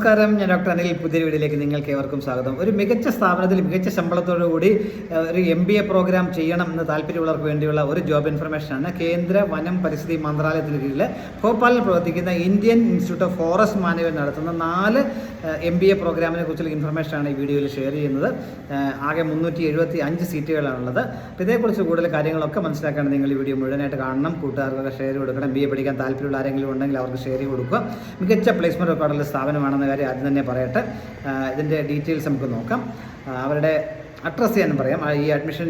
നമസ്കാരം. ഞാൻ ഡോക്ടർ അനിൽ പുതിയ വീഡിയോയിലേക്ക് നിങ്ങൾക്ക് ഏവർക്കും സ്വാഗതം. ഒരു മികച്ച സ്ഥാപനത്തിൽ മികച്ച ശമ്പളത്തോടു കൂടി ഒരു എം ബി എ പ്രോഗ്രാം ചെയ്യണം എന്ന് താല്പര്യമുള്ളവർക്ക് വേണ്ടിയുള്ള ഒരു ജോബ് ഇൻഫർമേഷനാണ് കേന്ദ്ര വനം പരിസ്ഥിതി മന്ത്രാലയത്തിന് കീഴിൽ ഭോപ്പാലിൽ പ്രവർത്തിക്കുന്ന Indian institute of forest management നടത്തുന്ന നാല് എം ബി എ പ്രോഗ്രാമിനെ കുറിച്ചുള്ള ഇൻഫർമേഷനാണ് ഈ വീഡിയോയിൽ ഷെയർ ചെയ്യുന്നത്. ആകെ മുന്നൂറ്റി എഴുപത്തി അഞ്ച് സീറ്റുകളാണുള്ളത്. അപ്പോൾ ഇതേക്കുറിച്ച് കൂടുതൽ കാര്യങ്ങളൊക്കെ മനസ്സിലാക്കാൻ നിങ്ങൾ ഈ വീഡിയോ മുഴുവനായിട്ട് കാണണം. കൂട്ടുകാർക്കൊക്കെ ഷെയർ കൊടുക്കണം. ബി എ പഠിക്കാൻ താല്പര്യമുള്ള ആരെങ്കിലും ഉണ്ടെങ്കിൽ അവർക്ക് ഷെയർ കൊടുക്കുക. മികച്ച പ്ലേസ്മെന്റ് റെക്കോർഡുള്ള സ്ഥാപനമാണെന്ന കാര്യം ആദ്യം തന്നെ പറയട്ടെ. ഇതിന്റെ ഡീറ്റെയിൽസ് നമുക്ക് നോക്കാം. അവരുടെ അഡ്രസ്സ് ചെയ്യാനും പറയാം. ഈ admission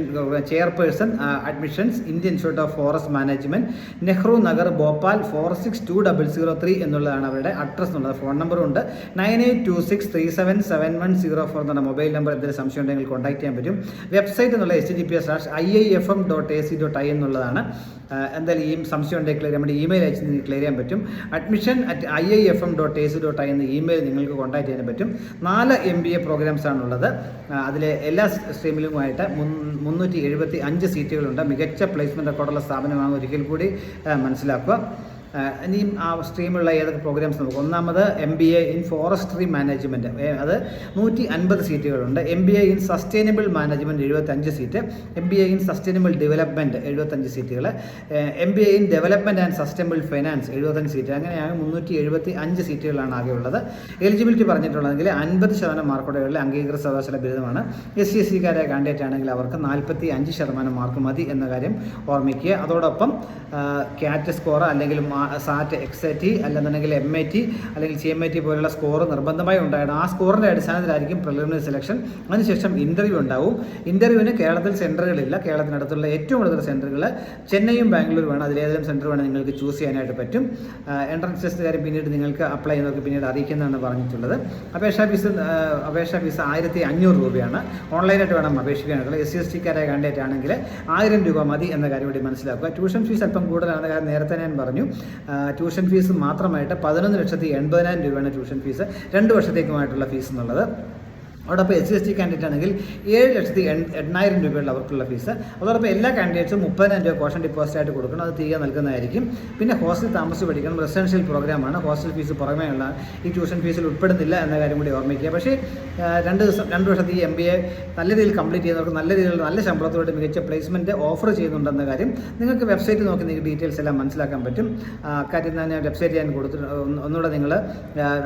chairperson admissions Indian institute of forest management Nehru Nagar Bhopal four six two double zero three എന്നുള്ളതാണ് അവരുടെ അഡ്രസ്സ് എന്നുള്ളത്. ഫോൺ നമ്പറും ഉണ്ട്. Nine eight two six three seven seven one zero four എന്നുള്ള മൊബൈൽ നമ്പർ എന്തെങ്കിലും സംശയം ഉണ്ടെങ്കിൽ contact ചെയ്യാൻ പറ്റും. വെബ്സൈറ്റ് എന്നുള്ള H G P S slash I I F M dot A C dot I എന്നുള്ളതാണ്. എന്തായാലും ഈ സംശയം ഉണ്ടെങ്കിൽ ക്ലിയർ നമ്മുടെ ഇമെയിൽ അയച്ച് നിങ്ങൾക്ക് ക്ലിയർ ചെയ്യാൻ പറ്റും. Admission at I I F M dot A C dot I എന്ന ഇമെയിൽ നിങ്ങൾക്ക് കോൺടാക്ട് ചെയ്യാൻ പറ്റും. നാല് എം ബി എ പ്രോഗ്രാംസ് ആണുള്ളത്. അതിലെ എല്ലാ സ്ട്രീമിലുമായിട്ട് മുന്നൂറ്റി എഴുപത്തി അഞ്ച് സീറ്റുകളുണ്ട്. മികച്ച പ്ലേസ്മെന്റ് റെക്കോർഡുള്ള സ്ഥാപനമാണ് ഒരിക്കൽ കൂടി മനസ്സിലാക്കുക. ഇനിയും ആ സ്ട്രീമുള്ള ഏതൊക്കെ പ്രോഗ്രാംസ് നമുക്ക്? ഒന്നാമത് M B A in forestry management അത് നൂറ്റി അൻപത് സീറ്റുകളുണ്ട്. M B A in sustainable management എഴുപത്തഞ്ച് seat. M B A in sustainable development എഴുപത്തഞ്ച് സീറ്റുകൾ. M B A in development and sustainable finance എഴുപത്തഞ്ച് സീറ്റ്. അങ്ങനെയാണ് മുന്നൂറ്റി എഴുപത്തി അഞ്ച് സീറ്റുകളാണ് ആകെ ഉള്ളത്. എലിജിബിലിറ്റി പറഞ്ഞിട്ടുള്ളതെങ്കിൽ അൻപത് ശതമാനം മാർക്കോടെ അംഗീകൃത സർവകലാശാല ബിരുദമാണ്. എസ് സി എസ് സിക്കാരെ കാൻഡിഡേറ്റ് ആണെങ്കിൽ അവർക്ക് നാൽപ്പത്തി അഞ്ച് ശതമാനം മാർക്ക് മതി എന്ന കാര്യം ഓർമ്മിക്കുക. അതോടൊപ്പം ക്യാറ്റ് സ്കോർ അല്ലെങ്കിൽ സാറ്റ് എക്സ് ഐ ടി അല്ലെന്നുണ്ടെങ്കിൽ എം ഐ ടി അല്ലെങ്കിൽ സി എം ഐ ടി പോലുള്ള സ്കോർ നിർബന്ധമായി ഉണ്ടാകണം. ആ സ്കോറിന്റെ അടിസ്ഥാനത്തിലായിരിക്കും പ്രിലിമിനറി സെലക്ഷൻ അതിനുശേഷം ഇന്റർവ്യൂ ഉണ്ടാവും. ഇന്റർവ്യൂവിന് കേരളത്തിൽ സെന്ററുകളില്ല കേരളത്തിനടുത്തുള്ള ഏറ്റവും കൂടുതൽ സെന്ററുകൾ ചെന്നൈയും ബാംഗ്ലൂരുമാണ്. അതിലേതെങ്കിലും സെന്റർ വേണം നിങ്ങൾക്ക് ചൂസ് ചെയ്യാനായിട്ട് പറ്റും. എൻട്രൻസ് ടെസ്റ്റ് കാര്യം പിന്നീട് നിങ്ങൾക്ക് അപ്ലൈ ചെയ്യുന്നവർക്ക് പിന്നീട് അറിയിക്കുന്നതാണ് പറഞ്ഞിട്ടുള്ളത്. അപേക്ഷാ ഫീസ് അപേക്ഷാ ഫീസ് ആയിരത്തി അഞ്ഞൂറ് രൂപയാണ് ഓൺലൈനായിട്ട് വേണം അപേക്ഷിക്കാനായിട്ടുള്ളത് എസ് സി എസ് ടിക്കാരായ കാൻഡിഡേറ്റ് ആണെങ്കിൽ ആയിരം രൂപ മതി എന്ന കാര്യം കൂടി മനസ്സിലാക്കുക. ട്യൂഷൻ ഫീസ് അല്പം കൂടുതലാണ് കാരണം നേരത്തെ ഞാൻ പറഞ്ഞു. ട്യൂഷൻ ഫീസ് മാത്രമായിട്ട് പതിനൊന്ന് ലക്ഷത്തി എൺപതിനായിരം രൂപയാണ് ട്യൂഷൻ ഫീസ്. രണ്ട് വർഷത്തേക്കുമായിട്ടുള്ള ഫീസ് എന്നുള്ളത്. അതോടൊപ്പം S C S T candidate ആണെങ്കിൽ ഏഴ് ലക്ഷത്തി എണ്ണായിരം രൂപയുള്ള അവർക്കുള്ള ഫീസ് അതോടൊപ്പം എല്ലാ കാൻഡിഡേറ്റ്സും മുപ്പതിനായിരം രൂപ കോഷൻ ഡിപ്പോസിറ്റ് ആയിട്ട് കൊടുക്കണം. അത് തിരികെ നൽകുന്നതായിരിക്കും. പിന്നെ ഹോസ്റ്റൽ താമസിച്ച് പഠിക്കണം. റെസിഡൻഷ്യൽ പ്രോഗ്രാമാണ് ഹോസ്റ്റൽ ഫീസ് പുറമേയുള്ള ഈ ട്യൂഷൻ ഫീസിൽ ഉൾപ്പെടുന്നില്ല എന്ന കാര്യം കൂടി ഓർമ്മിക്കുക. പക്ഷേ രണ്ട് ദിവസം രണ്ട് വർഷത്തെ ഈ എം ബി എ നല്ല രീതിയിൽ കംപ്ലീറ്റ് ചെയ്യുന്നവർക്ക് നല്ല രീതിയിൽ നല്ല ശമ്പളത്തോടെ മികച്ച പ്ലേസ്മെന്റ് ഓഫർ ചെയ്യുന്നുണ്ടെന്ന കാര്യം നിങ്ങൾക്ക് വെബ്സൈറ്റ് നോക്കി നിങ്ങൾക്ക് ഡീറ്റെയിൽസ് എല്ലാം മനസ്സിലാക്കാൻ പറ്റും. കാര്യം ഞാൻ വെബ്സൈറ്റ് ഞാൻ കൊടുത്തിട്ട് ഒന്ന് ഒന്നുകൂടെ നിങ്ങൾ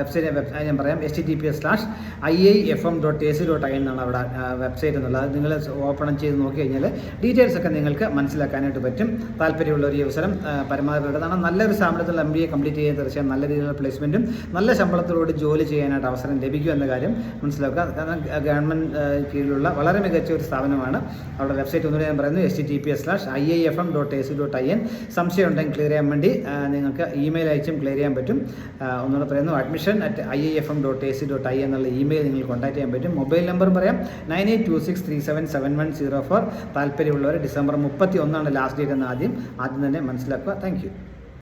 വെബ്സൈറ്റ് വെബ് ഞാൻ പറയാം H T P S slash I I F M dot A C dot I എന്നാണ് അവിടെ വെബ്സൈറ്റ് എന്നുള്ളത്. നിങ്ങൾ ഓപ്പൺ ചെയ്ത് നോക്കി കഴിഞ്ഞാൽ ഡീറ്റെയിൽസ് ഒക്കെ നിങ്ങൾക്ക് മനസ്സിലാക്കാനായിട്ട് പറ്റും. താല്പര്യമുള്ള ഒരു അവസരം പരമാവധി ഉള്ളതാണ് നല്ലൊരു സ്ഥാപനത്തിൽ എം ബി എ കംപ്ലീറ്റ് ചെയ്യാൻ തീർച്ചയായും നല്ല രീതിയിലുള്ള പ്ലേസ്മെന്റും നല്ല ശമ്പളത്തിലൂടെ ജോലി ചെയ്യാനായിട്ട് അവസരം ലഭിക്കും എന്ന കാര്യം മനസ്സിലാക്കുക. കാരണം ഗവൺമെന്റ് കീഴിലുള്ള വളരെ മികച്ച ഒരു സ്ഥാപനമാണ്. അവിടെ വെബ്സൈറ്റ് ഒന്നുകൂടി ഞാൻ പറയുന്നു H T P S slash I I F M dot A C dot I N സംശയം ഉണ്ടെങ്കിൽ ക്ലിയർ ചെയ്യാൻ വേണ്ടി നിങ്ങൾക്ക് ഇമെയിൽ അയച്ചും ക്ലിയർ ചെയ്യാൻ പറ്റും. ഒന്നുകൂടെ പറയുന്നു admission at I I F M dot A C dot I എന്നുള്ള ഇമെയിൽ നിങ്ങൾ കോൺടാക്ട് ചെയ്യാൻ പറ്റും. മൊബൈൽ നമ്പർ പറയാം. Nine eight two six three seven seven one zero four. താല്പര്യമുള്ളവർ ഡിസംബർ മുപ്പത്തി ഒന്നാണ് ലാസ്റ്റ് ഡേറ്റ് എന്ന് ആദ്യം ആദ്യം തന്നെ മനസ്സിലാക്കുക. Thank you